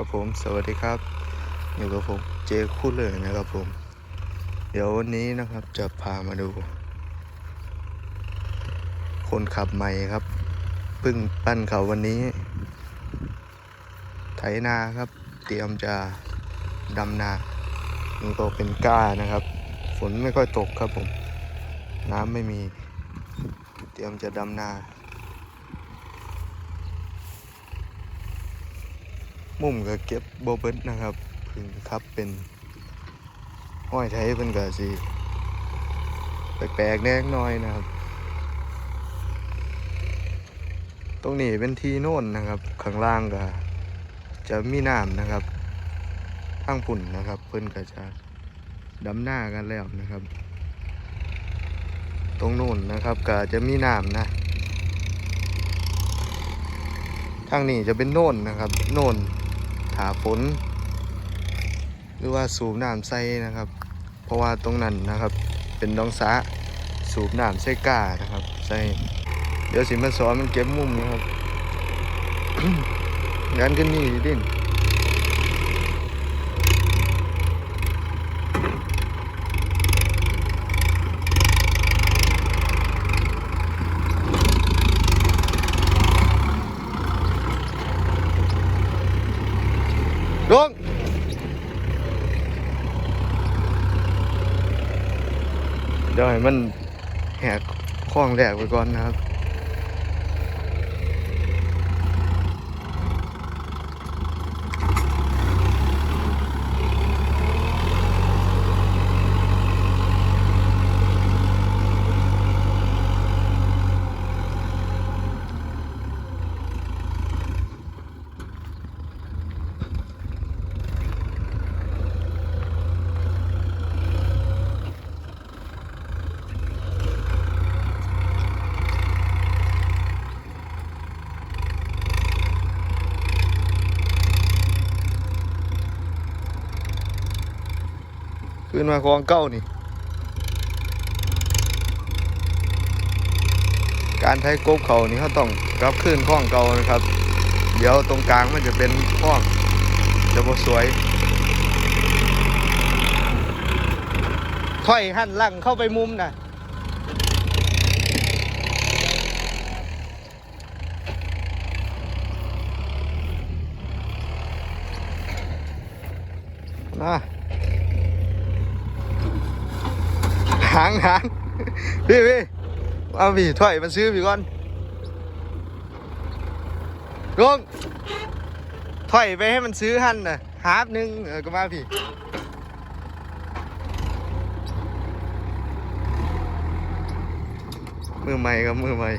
ครับผมสวัสดีครับ อยู่กับผมเจคู่เลยนะครับผม เดี๋ยววันนี้นะครับจะพามาดู คนขับใหม่ครับเพิ่งปั้นเขาวันนี้ ไถนาครับ เตรียมจะดำนานี่ก็เป็นก้านะครับ ฝนไม่ค่อยตกครับผม น้ำไม่มี เตรียมจะดำนา มุมก็เก็บโบเบิดนะครับพึ่งครับเป็นห้อยไทยเพิ่นก็สิแปลกๆแน่น้อยนะครับ ตรงนี้เป็นทีโน่นนะครับ ข้างล่างก็จะมีน้ำนะครับทางพุ่นนะครับ เพิ่นก็จะดำหน้ากันแล้วนะครับ ตรงโน่นนะครับก็จะมีน้ำนะทางนี้จะเป็นโน่นนะครับ โน่น ถาฝน หรือว่าสูบน้ำใส่นะครับ เพราะว่าตรงนั้นนะครับ เป็นดองสาสูบน้ำใส่ก้านะครับ ใส่เดี๋ยวสิมันสอนมันเก็บมุมนะครับงานก็นี่ดิน ให้มันแหกข้องแหลกไปก่อนนะครับ ขึ้นมาคลองเก้านี่ การไทยกบเขานี่เขาต้องกลับขึ้นคลองเก่านะครับ เดี๋ยวตรงกลางมันจะเป็นคลองจะบสวยถอยหันหลังเข้าไปมุมนะนะหางหางพี่พี่เอาพี่ถอยมันซื้อพี่ก่อนลงถอยไปให้มันซื้อหันน่ะฮาร์ฟหนึงเออก็มาพี่มือใหม่กับมือใหม่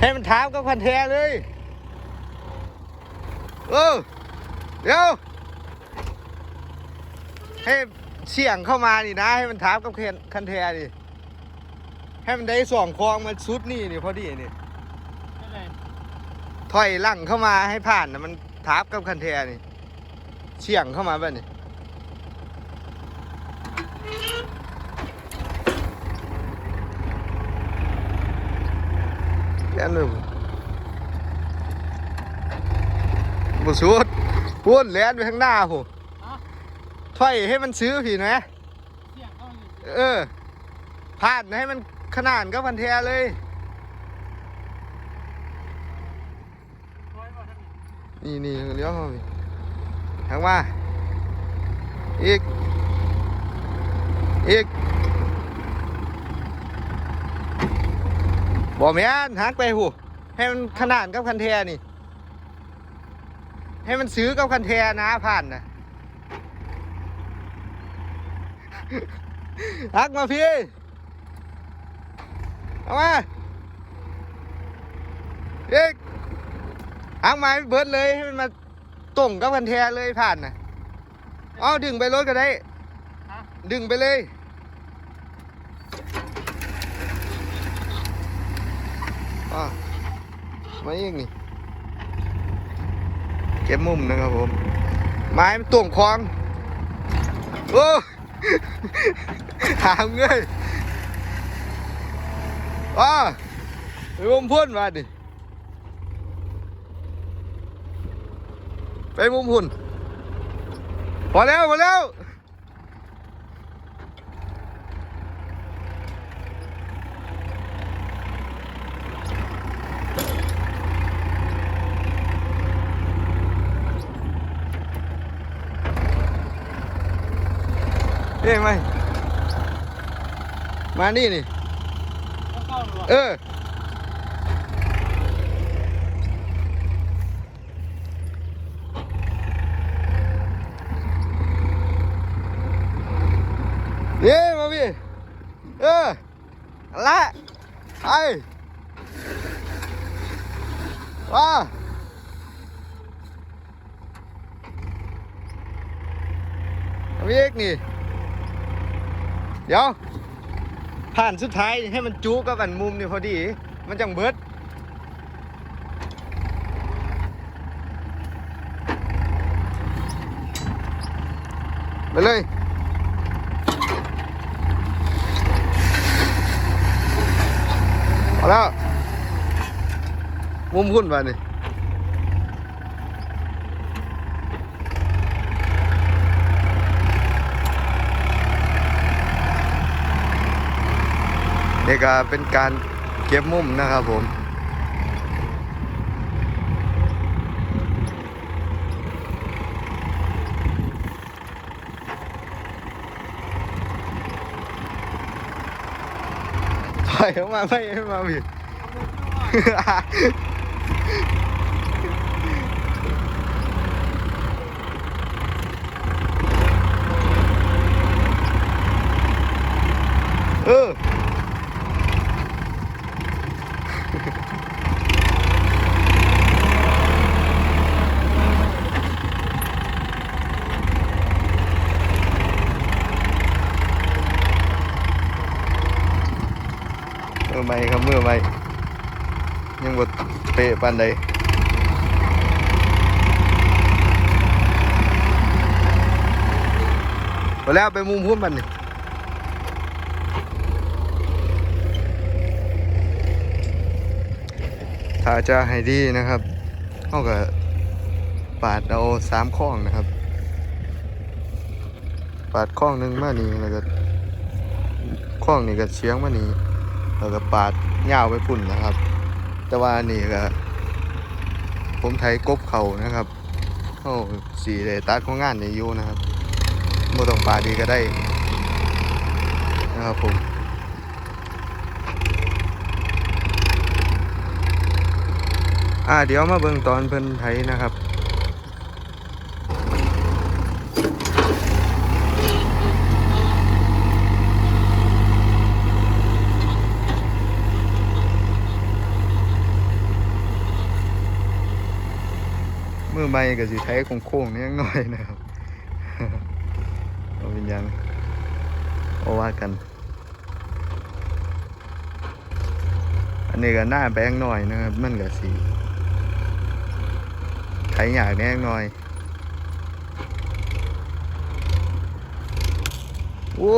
ให้มันท้ามกับคันแทเลยเออเดี๋ยวให้ เสี่ยงเข้ามานี่นะ ให้มันท้ามกับคันคันแทดิให้มันได้สองคลองมาชุดนี่นี่พอดีนี่ถอยหลังเข้ามาให้ผ่านนะมันทับกับคันแทนี่เสี่ยงเข้ามาแบบนี้แค่นั้นบุสุดพูนแลนไปข้างหน้าผม ถอยให้มันซื้อผีนะเออพลาดให้มันขนาดก็พันเทียเลยนี่นี่เลี้ยวเข้าไปทางมาอีกอีกบอกแม่นหักไปหูให้มันขนาดกับคันเทียนี่ ให้มันซื้อกับคันเทียนะผ่านนะ หักมาพี่เอามาเด็กหักมาให้เบิร์ดเลยให้มันมาตรงกับคันแทเลยผ่านนะเอาดึงไปรถก็ได้ ดึงไปเลยอะมาอีกนี่เก็บมุมนะครับผม ไม้มันต่วงคลอง โอ้ ถามเงยว้าไปมุมพุ่นมาดิ ไปมุมหุ่นพอแล้วพอแล้ว เอ้ยไม่มานี่นี่เออเย้มาพี่เออเอาละไอ้ว่าเอาพี่ เดี๋ยว ผ่านสุดท้ายให้มันจูกับอันมุมนี่พอดี มันจังเบิดไปเลยเอาแล้วมุมหุ่นไปนี่ นี่ก็เป็นการเก็บมุมนะครับผมถอยออกมาไม่ให้มาผิด เออือไม่ครับเมื่อไม่ยังบดเปะปันใดไปแล้วไปมุมพุ่มมันนี่ถ้าจะให้ดีนะครับเขาก็ปาดเอาสามข้องนะครับ ปาดข้องหนึ่งมานี่แล้วก็ข้องนี่ก็เชียงมานี่ แล้วก็ปาดยาวไปพุ่นนะครับ แต่ว่านี่ก็ผมไทยกบเขานะครับโอ้สีเลยตัดของงานในอยู่นะครับบ่ต้องปาดดีก็ได้นะครับผมอ่าเดี๋ยวมาเบิ่งตอนเพิ่นไทยนะครับ มือใหม่ก็สิไทยโค้งๆนี่ยังน้อยนะครับเอาเป็นยังเอาว่ากัน อันนี้ก็หน้าแบงหน่อยนะครับ มันก็สีไทยอยากแน่หน่อยโอ้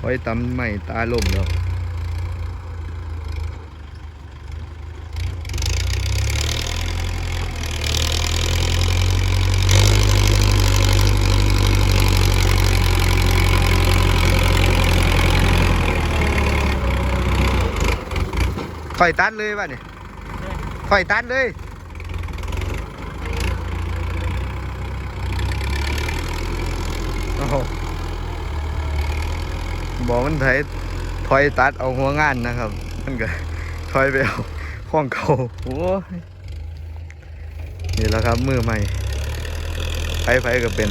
ไว้ตำใหม่ตาลมแล้ว ไฟตัดเลยป่ะเนี่ยไฟตัดเลยโอ้โหบอกมันไถถอยตัดเอาหัวงานนะครับ มันก็ถอยไปเอาข้องเก่าโอ้ยนี่แหละครับมือใหม่ไฟไฟก็เป็น